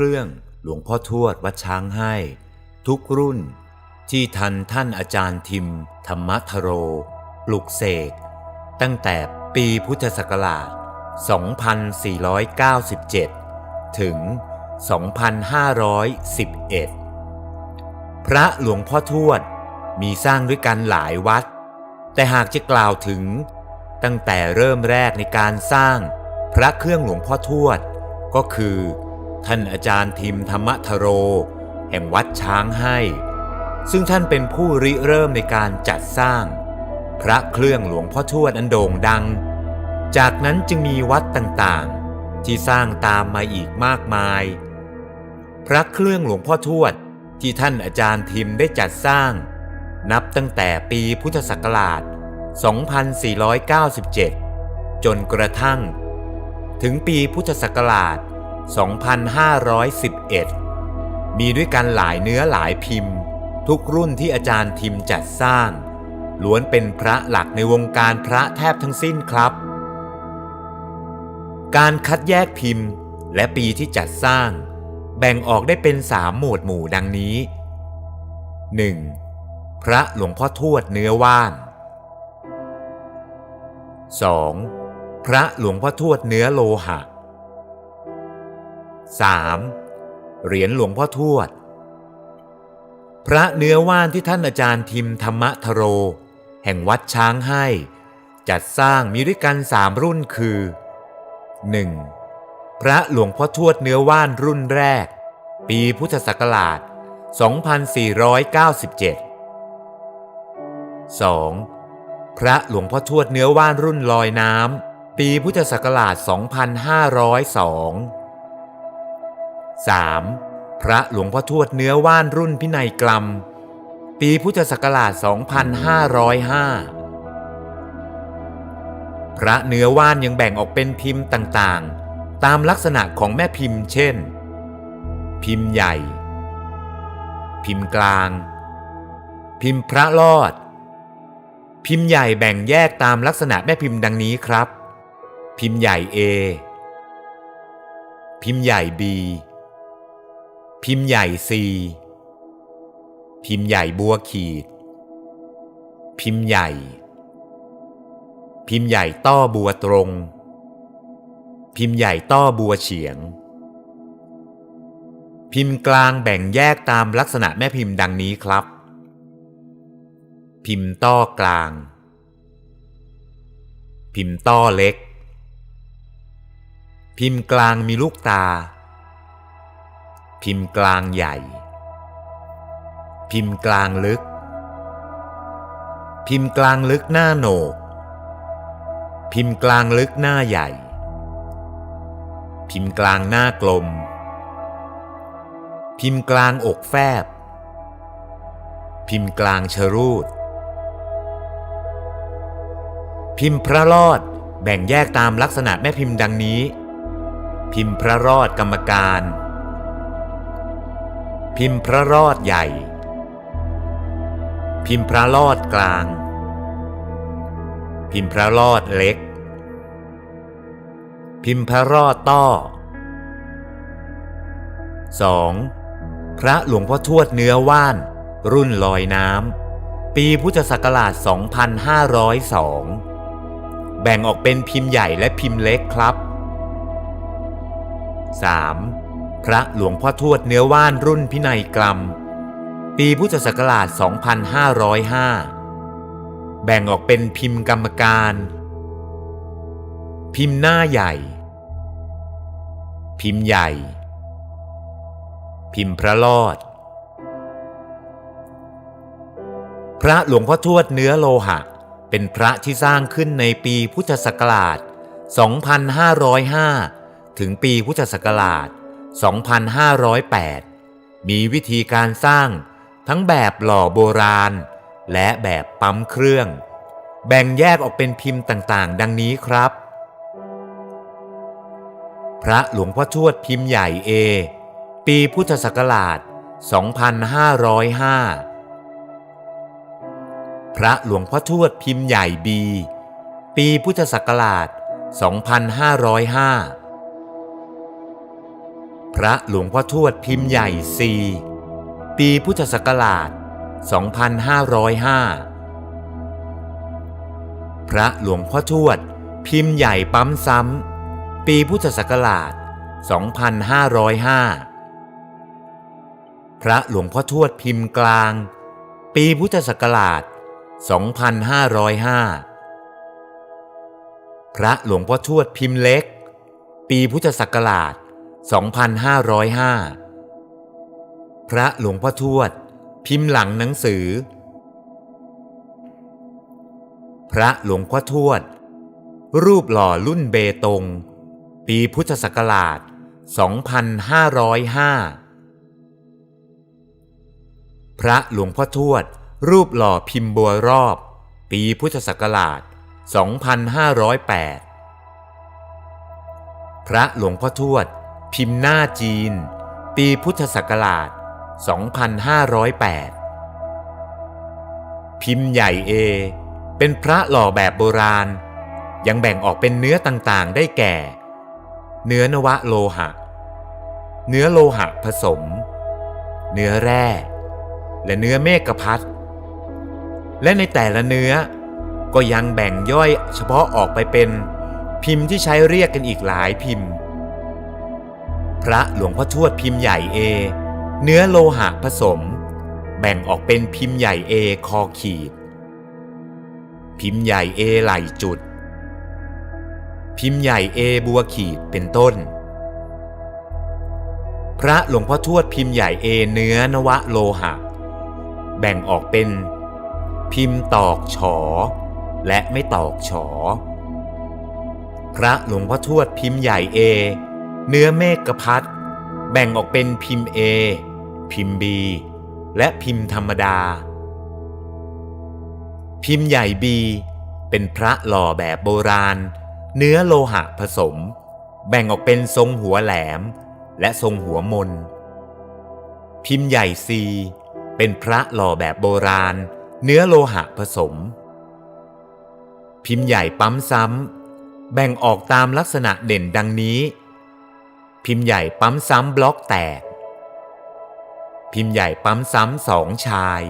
เครื่องหลวงพ่อทวดวัดช้างให้ ทุกรุ่น ที่ทันท่านอาจารย์ทิม ธรรมทโร ปลุกเสก ตั้งแต่ปีพุทธศักราช 2497 ถึง 2511 พระหลวงพ่อทวดมีสร้างด้วยกันหลายวัด แต่หากจะกล่าวถึง ตั้งแต่เริ่มแรกในการสร้างพระเครื่องหลวงพ่อทวด ก็คือ ท่านอาจารย์ทิมธรรมทโร แห่งวัดช้างให้ ซึ่งท่านเป็นผู้ริเริ่มในการจัดสร้าง พระเครื่องหลวงพ่อทวดอันโด่งดัง จากนั้นจึงมีวัดต่างๆ ที่สร้างตามมาอีกมากมาย พระเครื่องหลวงพ่อทวดที่ท่านอาจารย์ทิมได้จัดสร้าง นับตั้งแต่ปีพุทธศักราช 2497 จนกระทั่ง ถึงปีพุทธศักราช 2511 มีด้วยกันหลายเนื้อหลายพิมพ์ ทุกรุ่นที่อาจารย์ทิมจัดสร้าง ล้วนเป็นพระหลักในวงการพระแทบทั้งสิ้นครับ การคัดแยกพิมพ์และปีที่จัดสร้าง แบ่งออกได้เป็นสามหมวดหมู่ดังนี้ 1. พระหลวงพ่อทวดเนื้อว่าน 2. พระหลวงพ่อทวดเนื้อโลหะ 3. เหรียญหลวงพ่อทวด พระเนื้อว่านที่ท่านอาจารย์ทิมธรรมทโร แห่งวัดช้างให้ จัดสร้างมีด้วยกันสามรุ่นคือ 1. พระหลวงพ่อทวดเนื้อว่านรุ่นแรก ปีพุทธศักราช 2497 2. พระหลวงพ่อทวดเนื้อว่านรุ่นลอยน้ำ ปีพุทธศักราช 2502 3. พระหลวงพ่อทวดเนื้อว่านรุ่นพินัยกรรม ปีพุทธศักราช 2505 พระเนื้อว่านยังแบ่งออกเป็นพิมพ์ต่างๆ ตามลักษณะของแม่พิมพ์เช่น พิมพ์ใหญ่ พิมพ์กลาง พิมพ์พระลอด พิมพ์ใหญ่แบ่งแยกตามลักษณะแม่พิมพ์ดังนี้ครับ พิมพ์ใหญ่ A พิมพ์ใหญ่ B พิมพ์ใหญ่ C พิมพ์ใหญ่บัวขีด พิมพ์ใหญ่ พิมพ์ใหญ่ต้อบัวตรง พิมพ์ใหญ่ต้อบัวเฉียง พิมพ์กลางแบ่งแยกตามลักษณะแม่พิมพ์ดังนี้ครับ พิมพ์ต้อกลาง พิมพ์ต้อเล็ก พิมพ์กลางมีลูกตา พิมพ์กลางใหญ่ พิมพ์กลางลึก พิมพ์กลางลึกหน้าโหนก พิมพ์กลางลึกหน้าใหญ่ พิมพ์กลางหน้ากลม พิมพ์กลางอกแฟบ พิมพ์กลางชรูด พิมพ์พระรอดแบ่งแยกตามลักษณะแม่พิมพ์ดังนี้ พิมพ์พระรอดกรรมการ พิมพ์พระรอดใหญ่ พิมพ์พระรอดกลาง พิมพ์พระรอดเล็ก พิมพ์พระรอดต้อ 2. พระหลวงพ่อทวดเนื้อว่าน รุ่นลอยน้ำ ปีพุทธศักราช 2502 แบ่งออกเป็นพิมพ์ใหญ่และพิมพ์เล็กครับ 3. พระหลวงพ่อทวดเนื้อว่านรุ่นพินัยกรรม ปีพุทธศักราช 2505 แบ่งออกเป็นพิมพ์กรรมการ พิมพ์หน้าใหญ่ พิมพ์ใหญ่ พิมพ์พระลอด พระหลวงพ่อทวดเนื้อโลหะ เป็นพระที่สร้างขึ้นในปีพุทธศักราช 2505 ถึงปีพุทธศักราช 2508 มีวิธีการสร้างทั้งแบบหล่อโบราณ และแบบปั๊มเครื่อง แบ่งแยกออกเป็นพิมพ์ต่างๆ ดังนี้ครับ พระหลวงพ่อทวดพิมพ์ใหญ่ A ปีพุทธศักราช 2505 พระหลวงพ่อทวดพิมพ์ใหญ่ B ปีพุทธศักราช 2505 พระหลวงพ่อทวดพิมพ์ใหญ่ซีปีพุทธศักราช 2505 พระหลวงพ่อทวด พิมพ์ใหญ่ปั๊มซ้ำ ปีพุทธศักราช 2505 พระหลวงพ่อทวดพิมพ์กลาง ปีพุทธศักราช 2505 พระหลวงพ่อทวดพิมพ์เล็ก ปีพุทธศักราช 2505 พระหลวงพ่อทวด พิมพ์หลังหนังสือ พระหลวงพ่อทวด รูปหล่อรุ่นเบตง ปีพุทธศักราช 2505 พระหลวงพ่อทวด รูปหล่อพิมพ์บัวรอบ ปีพุทธศักราช 2508 พระหลวงพ่อทวด พิมพ์หน้าจีน ปีพุทธศักราช 2508 พิมพ์ใหญ่เอ เป็นพระหล่อแบบโบราณ ยังแบ่งออกเป็นเนื้อต่างๆ ได้แก่ เนื้อนวะโลหะ เนื้อโลหะผสม เนื้อแร่ และเนื้อเมฆพัดและในแต่ละเนื้อก็ยังแบ่งย่อยเฉพาะออกไปเป็นพิมพ์ที่ใช้เรียกกันอีกหลายพิมพ์ ระหลวงพ่อทวดพิมพ์ใหญ่เอเนื้อโลหะผสม แบ่งออกเป็นพิมพ์ใหญ่เอคอขีด พิมพ์ใหญ่เอไหลจุด พิมพ์ใหญ่เอบัวขีดเป็นต้น พระหลวงพ่อทวดพิมพ์ใหญ่เอเนื้อนวะโลหะ แบ่งออกเป็น พิมพ์ตอกฉอ และไม่ตอกฉอ พระหลวงพ่อทวดพิมพ์ใหญ่เอ เนื้อเมฆกพัดแบ่งออกเป็นพิมพ์ A พิมพ์ B และพิมพ์ธรรมดา พิมพ์ใหญ่ B เป็นพระหล่อแบบโบราณ เนื้อโลหะผสม แบ่งออกเป็นทรงหัวแหลม และทรงหัวมน พิมพ์ใหญ่ C เป็นพระหล่อแบบโบราณ เนื้อโลหะผสม พิมพ์ใหญ่ปั๊มซ้ำแบ่งออกตามลักษณะเด่นดังนี้ พิมพ์ใหญ่ปั๊มซ้ำบล็อกแตก พิมพ์ใหญ่ปั๊มซ้ำสองชาย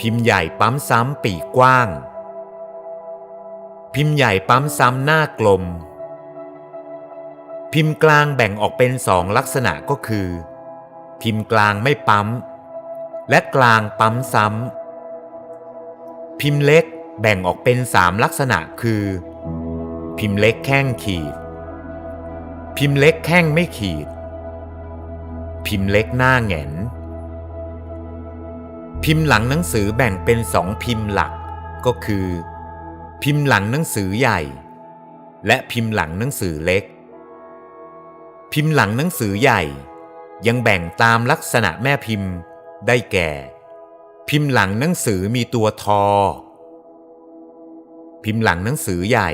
พิมพ์ใหญ่ปั๊มซ้ำปีกกว้าง พิมพ์ใหญ่ปั๊มซ้ำหน้ากลม พิมพ์กลางแบ่งออกเป็นสองลักษณะก็คือ พิมพ์กลางไม่ปั๊ม และกลางปั๊มซ้ำพิมพ์เล็กแบ่งออกเป็นสามลักษณะคือ พิมพ์เล็กแข้งขีด พิมพ์เล็กแข้งไม่ขีด พิมพ์เล็กหน้าแหงน พิมพ์หลังหนังสือแบ่งเป็นสองพิมพ์หลักก็คือ พิมพ์หลังหนังสือใหญ่ และพิมพ์หลังหนังสือเล็ก พิมพ์หลังหนังสือใหญ่ ยังแบ่งตามลักษณะแม่พิมพ์ได้แก่ พิมพ์หลังหนังสือมีตัวทอ พิมพ์หลังหนังสือใหญ่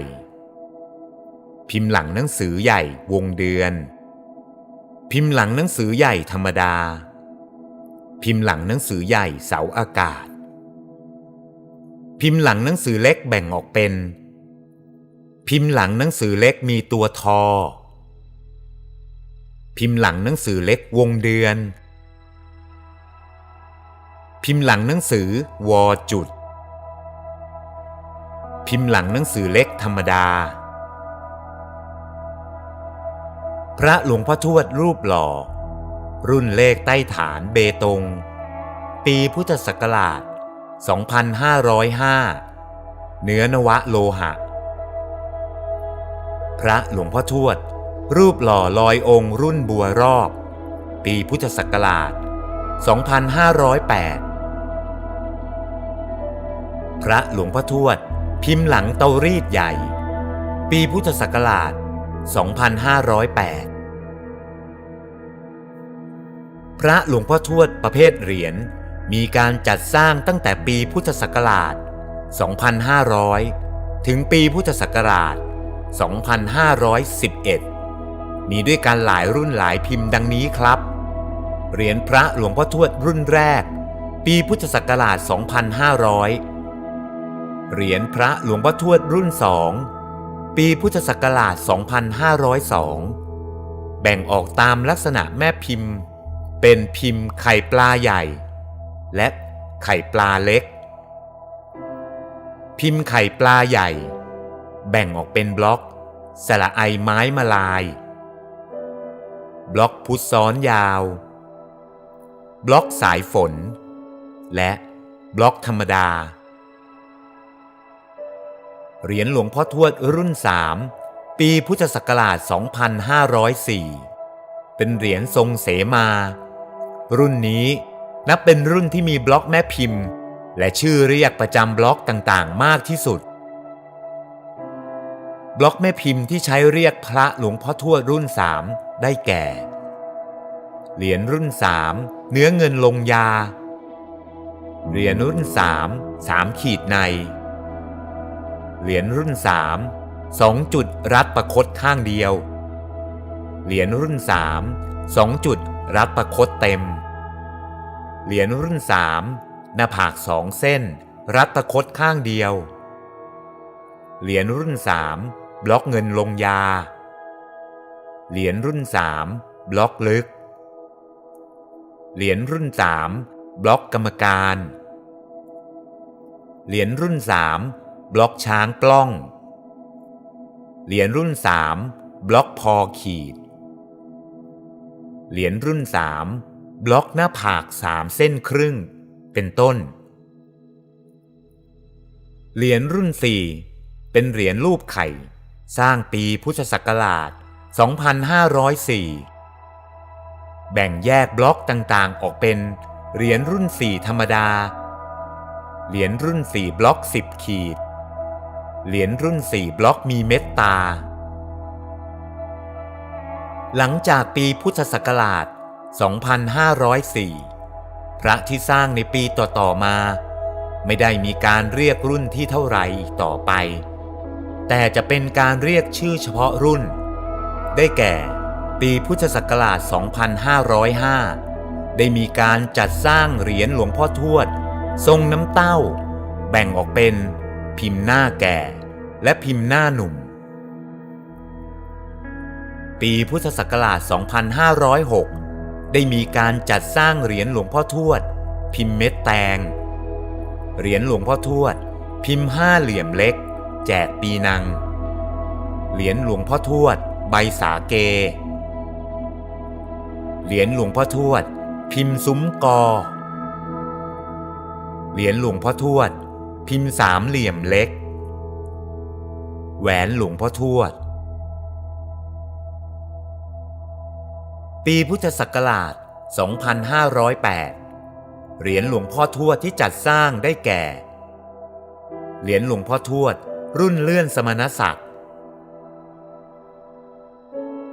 พิมพ์หลังหนังสือใหญ่วงเดือน พิมพ์หลังหนังสือใหญ่ธรรมดา พิมพ์หลังหนังสือใหญ่เสาอากาศ พิมพ์หลังหนังสือเล็กแบ่งออกเป็น พิมพ์หลังหนังสือเล็กมีตัวทอ พิมพ์หลังหนังสือเล็กวงเดือน พิมพ์หลังหนังสือวอจุด พิมพ์หลังหนังสือเล็กธรรมดา พระหลวงพ่อทวดรูปหล่อ รุ่นเลขใต้ฐานเบตง ปีพุทธศักราช 2505 เนื้อนวะโลหะ พระหลวงพ่อทวด รูปหล่อลอยองค์รุ่นบัวรอบ ปีพุทธศักราช 2508 พระหลวงพ่อทวด พิมพ์หลังเตารีดใหญ่ ปีพุทธศักราช 2508 พระหลวงพ่อทวดประเภทเหรียญมีการจัดสร้างตั้งแต่ปีพุทธศักราช 2500 ถึงปีพุทธศักราช 2511 มีด้วยกันหลายรุ่นหลายพิมพ์ดังนี้ครับ เหรียญพระหลวงพ่อทวดรุ่นแรก ปีพุทธศักราช 2500 เหรียญพระหลวงพ่อทวดรุ่นสอง ปีพุทธศักราช 2502 แบ่งออกตามลักษณะแม่พิมพ์ เป็นพิมพ์ไข่ปลาใหญ่ และไข่ปลาเล็ก พิมพ์ไข่ปลาใหญ่ แบ่งออกเป็นบล็อก สระไอไม้มาลาย บล็อกพุทธซ้อนยาว บล็อกสายฝน และบล็อกธรรมดา เหรียญหลวงพ่อทวดรุ่น 3 ปีพุทธศักราช 2504 เป็นเหรียญทรงเสมา รุ่นนี้นับเป็นรุ่นที่มีบล็อกแม่พิมพ์ และชื่อเรียกประจำบล็อกต่างๆ มากที่สุด บล็อกแม่พิมพ์ที่ใช้เรียกพระหลวงพ่อทวดรุ่น 3 ได้แก่ เหรียญรุ่น 3 เนื้อเงินลงยา เหรียญรุ่น 3 3 ขีดใน เหรียญรุ่น 3 2 จุดรัดประคตข้างเดียว เหรียญรุ่น 3 2 จุดรัดประคตเต็ม เหรียญรุ่น 3 หน้าผากสองเส้น รัดประคตข้างเดียว เหรียญรุ่น 3 บล็อกเงินลงยา เหรียญรุ่น 3 บล็อกลึก เหรียญรุ่น 3 บล็อกกรรมการ เหรียญรุ่น 3 บล็อกช้างปล้อง เหรียญรุ่น 3 บล็อกพอขีด เหรียญรุ่น 3 บล็อกหน้าผากสามเส้นครึ่ง เป็นต้น เหรียญรุ่น 4 เป็นเหรียญรูปไข่ สร้างปีพุทธศักราช 2504 แบ่งแยกบล็อกต่างๆออกเป็นเหรียญรุ่น 4 ธรรมดา เหรียญรุ่น 4 บล็อก 10 ขีด เหรียญรุ่น4บล็อกมีเม็ดตา หลังจากปีพุทธศักราช 2504 พระที่สร้างในปีต่อๆมา ไม่ได้มีการเรียกรุ่นที่เท่าไหร่ต่อไป แต่จะเป็นการเรียกชื่อเฉพาะรุ่น ได้แก่ ปีพุทธศักราช 2505 ได้มีการจัดสร้างเหรียญหลวงพ่อทวด ทรงน้ำเต้า แบ่งออกเป็น พิมพ์หน้าแก่ และพิมพ์หน้าหนุ่ม ปีพุทธศักราช 2506 ได้มีการจัดสร้างเหรียญหลวงพ่อทวด พิมพ์เม็ดแตง เหรียญหลวงพ่อทวด พิมพ์ห้าเหลี่ยมเล็ก แจกปีนัง เหรียญหลวงพ่อทวด ใบสาเก เหรียญหลวงพ่อทวด พิมพ์ซุ้มกอ เหรียญหลวงพ่อทวด พิมพ์สามเหลี่ยมเล็ก แหวนหลวงพ่อทวด ปีพุทธศักราช 2508 เหรียญหลวงพ่อทวดที่จัดสร้างได้แก่ เหรียญหลวงพ่อทวด รุ่นเลื่อนสมณศักดิ์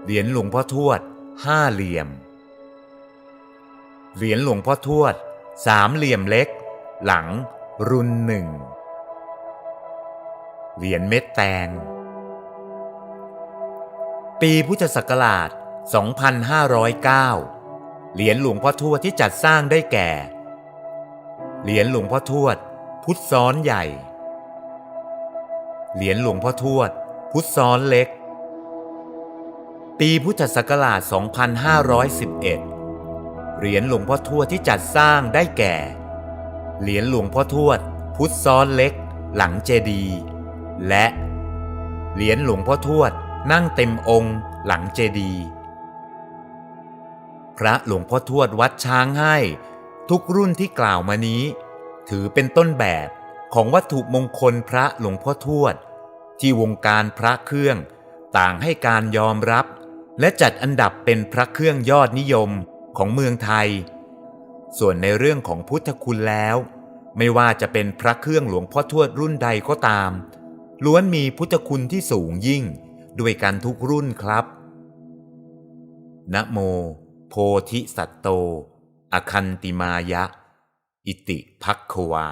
เหรียญหลวงพ่อทวดห้าเหลี่ยม เหรียญหลวงพ่อทวด สามเหลี่ยมเล็ก หลัง รุ่นหนึ่งเหรียญเม็ดแตงปีพุทธศักราช 2509 เหรียญหลวงพ่อทวดที่จัดสร้างได้แก่ เหรียญหลวงพ่อทวด พุทธซ้อนใหญ่ เหรียญหลวงพ่อทวด พุทธซ้อนเล็ก ปีพุทธศักราช 2511 เหรียญหลวงพ่อทวดที่จัดสร้างได้แก่ เหรียญหลวงพ่อทวด พุทธซ้อนเล็ก หลังเจดี และ เหรียญหลวงพ่อทวด นั่งเต็มองค์ หลังเจดี พระหลวงพ่อทวดวัดช้างให้ ทุกรุ่นที่กล่าวมานี้ ถือเป็นต้นแบบของวัตถุมงคลพระหลวงพ่อทวด ที่วงการพระเครื่องต่างให้การยอมรับ และจัดอันดับเป็นพระเครื่องยอดนิยมของเมืองไทย ส่วนในเรื่องของพุทธคุณแล้ว ไม่ว่าจะเป็นพระเครื่องหลวงพ่อทวดรุ่นใดก็ตาม ล้วนมีพุทธคุณที่สูงยิ่ง ด้วยกันทุกรุ่นครับนะโม โพธิสัตโต อคันติมายะ อิติภักควา